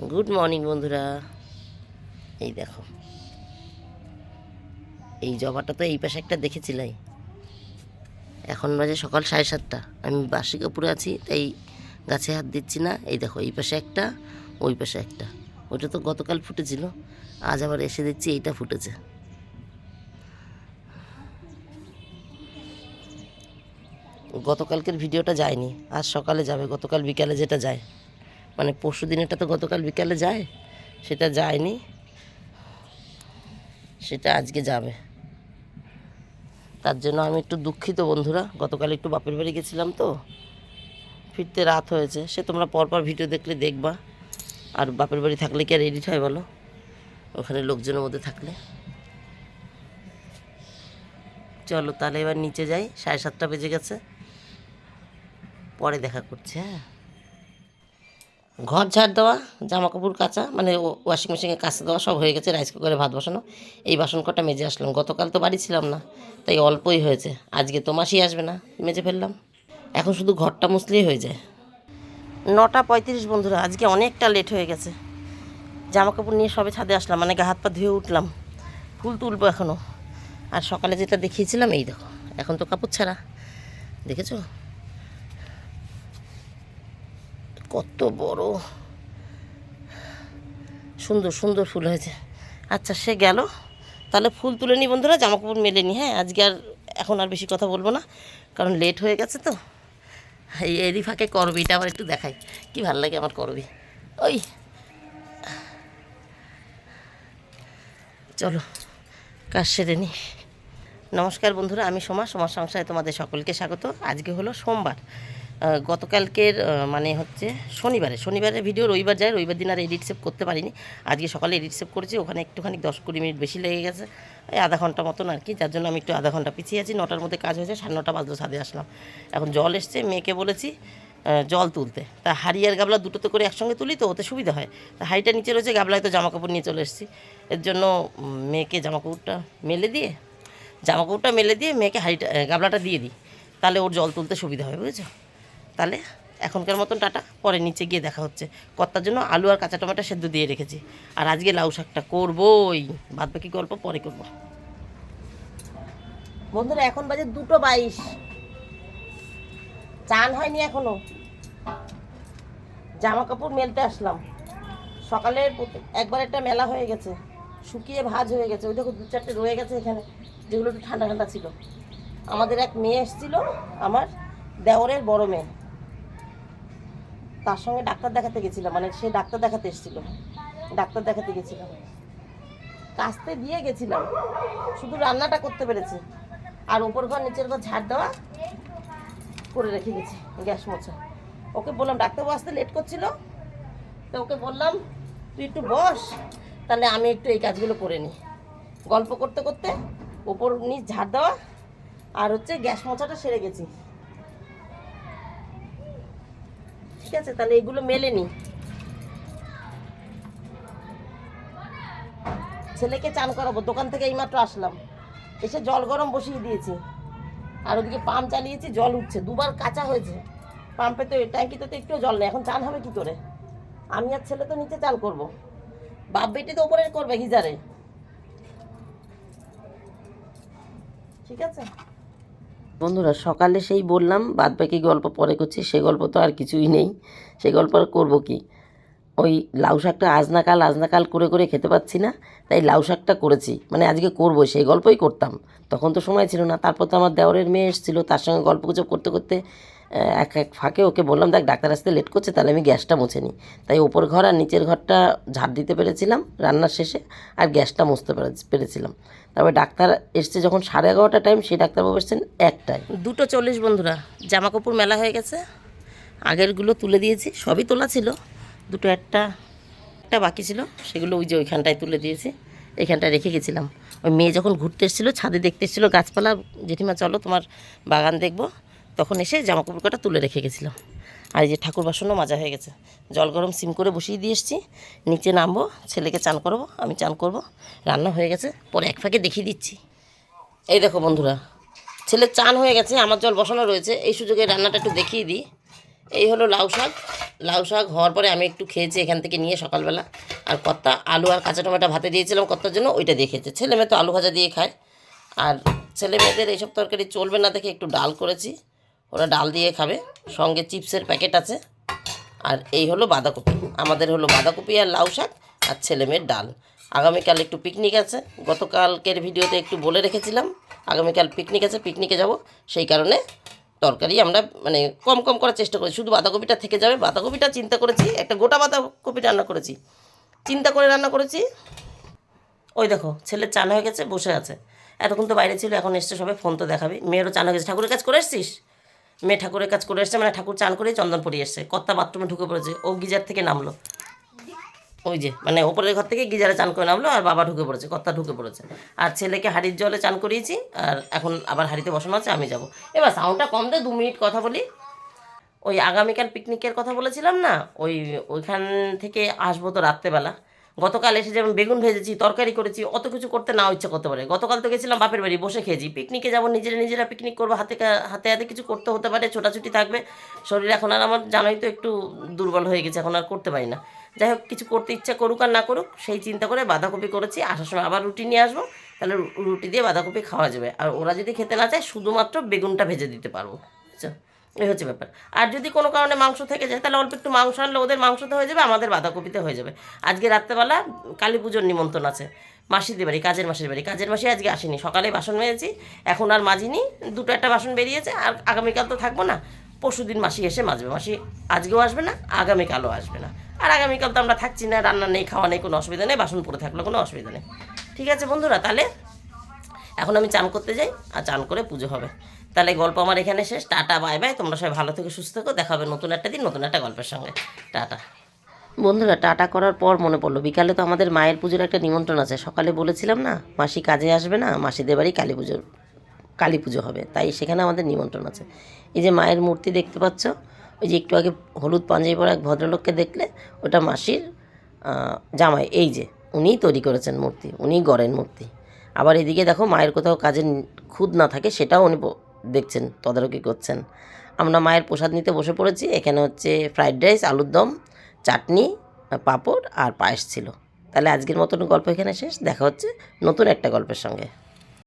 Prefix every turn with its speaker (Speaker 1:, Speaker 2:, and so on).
Speaker 1: Good morning বন্ধুরা। এই দেখো। এই জবাটা তো এই পাশে একটা দেখেছিলাই। এখন বাজে সকাল সাড়ে সাতটা। আমি বাসি কাপুরে আছি, তাই গাছে হাত দিচ্ছি না। এই দেখো, এই পাশে একটা, ওই পাশে একটা। ওইটা তো গতকাল ফুটেছিল, আজ আবার এসে দেখছি এইটা ফুটেছে। গতকালকের ভিডিওটা যায়নি, আজ সকালে যাবে, গতকাল বিকালে যেটা যায়। মানে পরশু দিনেরটা তো গতকাল বিকালে যায়, সেটা যায়নি। সেটা আজকে যাবে। তার জন্য আমি একটু দুঃখিত বন্ধুরা, গতকাল একটু বাপের বাড়ি গেছিলাম তো, ফিরতে রাত হয়েছে, সে তোমরা পরপর ভিডিও দেখলে দেখবা। আর বাপের বাড়ি থাকলে কি আর এডিট হয় বলো? ওখানে লোকজনের মধ্যে থাকলে। চলো তাহলে এবার নিচে যাই, সাড়ে সাতটা বেজে গেছে। পরে দেখা করছে হ্যাঁ। ঘর ঝাড় দেওয়া জামা কাপড় কাচা মানে ওয়াশিং মেশিনে কাচা দেওয়া সব হয়ে গেছে রাইস কুকারে ভাত বসানো। এই বাসন কটা মেজে আসলাম। গতকাল তো বাড়ি ছিলাম না, তাই অল্পই হয়েছে। আজকে তো মাসি আসবে না, মেজে ফেললাম। এখন শুধু ঘরটা মুছলেই হয়ে যায়। নটা পঁয়ত্রিশ বন্ধুরা, আজকে অনেকটা লেট হয়ে গেছে। জামা কাপড় নিয়ে সবে ছাদে আসলাম মানে গা হাত পা ধুয়ে উঠলাম। ফুল তুলবো এখনও আর সকালে যেটা দেখিয়েছিলাম, এই দেখো, এখন তো কাপড় ছাড়া। দেখেছ? কত বড়। সুন্দর সুন্দর ফুল হয়েছে। আচ্ছা সে গেল। তাহলে ফুল তুলে নি বন্ধুরা জামা কাপড় মেলে নি হ্যাঁ? আজকে আর এখন আর বেশি কথা বলব না, কারণ লেট হয়ে গেছে তো। এরই ফাঁকে করবিটা আবার একটু দেখাই। কি ভালো লাগে আমার করবি। ওই। চলো, কাজ সেরে নি। নমস্কার বন্ধুরা, আমি সোমা, সোমার সংসারে তোমাদের সকলকে স্বাগত। আজকে হলো সোমবার। গতকালকের মানে হচ্ছে শনিবারে শনিবারে ভিডিও রবিবার যায়, রবিবার দিন আর এডিট সেভ করতে পারিনি। আজকে সকালে এডিট সেভ করেছি, ওখানে একটুখানি দশ কুড়ি মিনিট বেশি লেগে গেছে, এই আধা ঘণ্টা মতন আর কি, যার জন্য আমি একটু আধা ঘণ্টা পিছিয়ে আছি। নটার মধ্যে কাজ হয়েছে, সাড়ে নটা বাজলো ছাদে আসলাম। এখন জল এসছে, মেয়েকে বলেছি জল তুলতে। তা হাড়ি আর গাবলা দুটোতে করে একসঙ্গে তুলি তো, ওতে সুবিধা হয়। তা হাড়িটা নিচে রয়েছে, গাবলায় তো জামা কাপড় নিয়ে চলে এসেছি। এর জন্য মেয়েকে জামা কাপড়টা মেলে দিয়ে জামা কাপড়টা মেলে দিয়ে মেয়েকে হাড়িটা গাবলাটা দিয়ে দিই। তাহলে ওর জল তুলতে সুবিধা হবে, বুঝেছ? তাহলে এখনকার মতন টাটা, পরে নিচে গিয়ে দেখা হচ্ছে। কর্তার জন্য আলু আর কাঁচা টমেটো সেদ্ধ দিয়ে রেখেছি। আর আজকে লাউ শাকটা করবোই। বাদ বাকি গল্প পরে করব। বন্ধুরা, এখন বাজে দুটো বাইশ। চান হয়নি এখনও। জামা কাপড় মেলতে আসলাম। সকালে একবার একটা মেলা হয়ে গেছে। শুকিয়ে ভাজ হয়ে গেছে। ওই দেখো দু চারটে রয়ে গেছে এখানে, যেগুলো একটু ঠান্ডা ঠান্ডা ছিল। আমাদের এক মেয়ে এসেছিল, আমার দেওরের বড় মেয়ে। তার সঙ্গে ডাক্তার দেখাতে গেছিলাম মানে সে ডাক্তার দেখাতে এসেছিল। ডাক্তার দেখাতে গেছিলাম। কাস্তে দিয়ে গেছিলাম। শুধু রান্নাটা করতে পেরেছি। আর উপর ঘর নিচের ঘর ঝাড় দেওয়া করে রেখে গেছি, গ্যাস মোছা। ওকে বললাম, ডাক্তারবাবু আসতে লেট করছিল? তো ওকে বললাম, তুই একটু বস, তাহলে আমি একটু এই কাজগুলো করে নিই। গল্প করতে করতে ওপর নিচ ঝাড় দেওয়া আর হচ্ছে গ্যাস মোছাটা সেরে গেছি। ঠিক আছে, তাহলে এগুলো মেলে নি। ছেলেকে চান করাবো, দোকান থেকে এইমাত্র আসলাম। এসে জল গরম বসিয়ে দিয়েছি। আর ওদিকে পাম্প চালিয়েছি, জল উঠছে। দুবার কাঁচা হয়েছে। পাম্পে তো ট্যাঙ্কিতে তো একটু জল নেই, এখন চান হবে কি করে? আমি আর ছেলে তো নিচে চান করব। বাপ বেটি তো ওপরে করবে, গিজারে। ঠিক আছে? বন্ধুরা, সকালে সেই বললাম, বাদ বাকি গল্প পরে করছি, সে গল্প তো আর কিছুই নেই। সে গল্প আর করব কি? ওই লাউ শাকটা আজ না কাল, আজ না কাল করে করে খেতে পাচ্ছি না, তাই লাউ শাকটা করেছি। মানে আজকে করব, সেই গল্পই করতাম। তখন তো সময় ছিল না। তারপর তো আমার দেওরের মেয়ে এসেছিল, তার সঙ্গে গল্প গুজব করতে করতে এক এক ফাঁকে ওকে বললাম, দেখ, ডাক্তার আসতে লেট করছে, তাহলে আমি গ্যাসটা মুছে নিই। তাই ওপর ঘর আর নিচের ঘরটা ঝাড় দিতে পেরেছিলাম রান্নার শেষে, আর গ্যাসটা মুছতে পেরে- পেরেছিলাম। তারপরে ডাক্তার এসছে যখন সাড়ে এগারোটা টাইম সেই ডাক্তারবাবু এসছেন একটাই দুটো চল্লিশ বন্ধুরা জামা কাপড় মেলা হয়ে গেছে, আগেরগুলো তুলে দিয়েছি, সবই তোলা ছিল, দুটো একটা একটা বাকি ছিল, সেগুলো ওই যে ওইখানটায় তুলে দিয়েছি এইখানটায় রেখে গেছিলাম। ওই মেয়ে যখন ঘুরতে এসেছিল, ছাদে দেখতে এসেছিল, গাছপালা, জেঠিমা, চলো তোমার বাগান দেখব তখন এসে জামা কাপড় কটা তুলে রেখে গেছিলাম। আর এই যে ঠাকুর বাসনও মাজা হয়ে গেছে। জল গরম সিম করে বসিয়ে দিয়ে এসেছি। নিচে নামবো, ছেলেকে চান করব, আমি চান করব। রান্না হয়ে গেছে, পরে এক ফাঁকে দেখিয়ে দিচ্ছি। এই দেখো বন্ধুরা, ছেলে চান হয়ে গেছে, আমার জল বসানো রয়েছে। এই সুযোগে রান্নাটা একটু দেখিয়ে দিই। এই হলো লাউ শাক। লাউ শাক হওয়ার পরে আমি একটু খেয়েছি এখান থেকে নিয়ে সকালবেলা। আর কত্তা আলু আর কাঁচা টমেটো ভাতে দিয়েছিলাম কত্তার জন্য ওইটা দিয়ে খেয়েছে। ছেলে মেয়ে তো আলু ভাজা দিয়ে খায়। আর ছেলে মেয়েদের এইসব তরকারি চলবে না দেখে একটু ডাল করেছি। ওরা ডাল দিয়ে খাবে। সঙ্গে চিপসের প্যাকেট আছে। আর এই হলো বাঁধাকপি। আমাদের হলো বাঁধাকপি আর লাউ শাক আর ছেলে মেয়ের ডাল। আগামীকাল একটু পিকনিক আছে। গতকালকের ভিডিওতে একটু বলে রেখেছিলাম। আগামীকাল পিকনিক আছে পিকনিকে যাব। সেই কারণে তরকারি আমরা মানে কম কম করার চেষ্টা করেছি। শুধু বাঁধাকপিটা থেকে যাবে। বাঁধাকপিটা চিন্তা করেছি, একটা গোটা বাঁধাকপি রান্না করেছি। চিন্তা করে রান্না করেছি। ওই দেখো ছেলের চান হয়ে গেছে, বসে আছে। এতক্ষণ তো বাইরে ছিল, এখন এসছে সবে ফোন তো দেখাবি। মেয়েরও চান হয়ে গেছে। ঠাকুরের কাজ করে এসছিস? মেয়ে ঠাকুরের কাজ করে এসছে মানে ঠাকুর চান করেই চন্দন পরিয়ে এসছে। কর্তা বাথরুমে ঢুকে পড়েছে, ও গিজার থেকে নামলো। ওই যে মানে ওপরের ঘর থেকে গিজারে চান করে নামলো আর বাবা ঢুকে পড়েছে, কর্তা ঢুকে পড়েছে। আর ছেলেকে হাড়ির জলে চান করিয়েছি আর এখন আবার হাড়িতে বসানো আছে, আমি যাব। এবার সাউন্ডটা কম দে, দু মিনিট কথা বলি। ওই আগামীকাল পিকনিকের কথা বলেছিলাম না, ওই ওইখান থেকে আসব তো রাত্রেবেলা। গতকাল এসে যেমন বেগুন ভেজেছি, তরকারি করেছি, অত কিছু করতে নাও ইচ্ছা করতে পারে। গতকাল তো গেছিলাম বাপের বাড়ি, বসে খেয়েছি। পিকনিকে যাব, নিজেরা নিজেরা পিকনিক করব, হাতে হাতে হাতে কিছু করতে হতে পারে, ছোটাছুটি থাকবে। শরীর এখন আর আমার জানোই তো একটু দুর্বল হয়ে গেছে, এখন আর করতে পারি না। যাই হোক, কিছু করতে ইচ্ছা করুক আর না করুক, সেই চিন্তা করে বাঁধাকপি করেছি। আসার সময় আবার রুটি নিয়ে আসব, তাহলে রুটি দিয়ে বাঁধাকপি খাওয়া যাবে। আর ওরা যদি খেতে না চায়, শুধুমাত্র বেগুনটা ভেজে দিতে পারব। বুঝছ? এই হচ্ছে ব্যাপার। আর যদি কোনো কারণে মাংস থেকে যায়, তাহলে অল্প একটু মাংস আনলে ওদের মাংসতে হয়ে যাবে, আমাদের বাঁধাকপিতে হয়ে যাবে। আজকে রাত্রেবেলা কালী পুজোর নিমন্ত্রণ আছে, মাসিদের বাড়ি, কাজের মাসির বাড়ি। কাজের মাসি আজকে আসেনি, সকালে বাসন মেরেছি এখন আর মাজিনি, দুটো একটা বাসন বেরিয়েছে, আর আগামীকাল তো থাকব না, পরশু দিন মাসি এসে মাজবে। মাসি আজকেও আসবে না, আগামীকালও আসবে না। আর আগামীকাল তো আমরা থাকছি না, রান্না নেই, খাওয়া নেই, কোনো অসুবিধা নেই, বাসন পড়ে থাকলে, কোনো অসুবিধা নেই। ঠিক আছে বন্ধুরা, তাহলে এখন আমি চান করতে যাই আর চান করে পুজো হবে। তাহলে গল্প আমার এখানে শেষ। Tata, bye bye. তোমরা সবাই ভালো থেকে, সুস্থ থেকো। দেখা হবে নতুন একটা দিন, নতুন একটা গল্পের সঙ্গে। টাটা। বন্ধুরা, টাটা করার পর মনে পড়ল, বিকালে তো আমাদের মায়ের পুজোর একটা নিমন্ত্রণ আছে। সকালে বলেছিলাম না, মাসি কাজে আসবে না, মাসিদের বাড়ি কালী পুজোর, কালী পুজো হবে। তাই সেখানে আমাদের নিমন্ত্রণ আছে। এই যে মায়ের মূর্তি দেখতে পাচ্ছ, ওই যে একটু আগে হলুদ পাঞ্জাবি পরা এক ভদ্রলোককে দেখলে, ওটা মাসির জামাই, এই যে, উনিই তৈরি করেছেন মূর্তি, উনিই গড়েন মূর্তি। আবার এদিকে দেখো মায়ের কোথাও কাজের খুদ না থাকে, সেটাও উনি দেখছেন, তদারকি করছেন। আমরা মায়ের প্রসাদ নিতে বসে পড়েছি, এখানে হচ্ছে ফ্রাইড রাইস, আলুর দম, চাটনি, পাঁপড় আর পায়েস ছিল। তাহলে আজকের মতন গল্প এখানে শেষ, দেখা হচ্ছে নতুন একটা গল্পের সঙ্গে।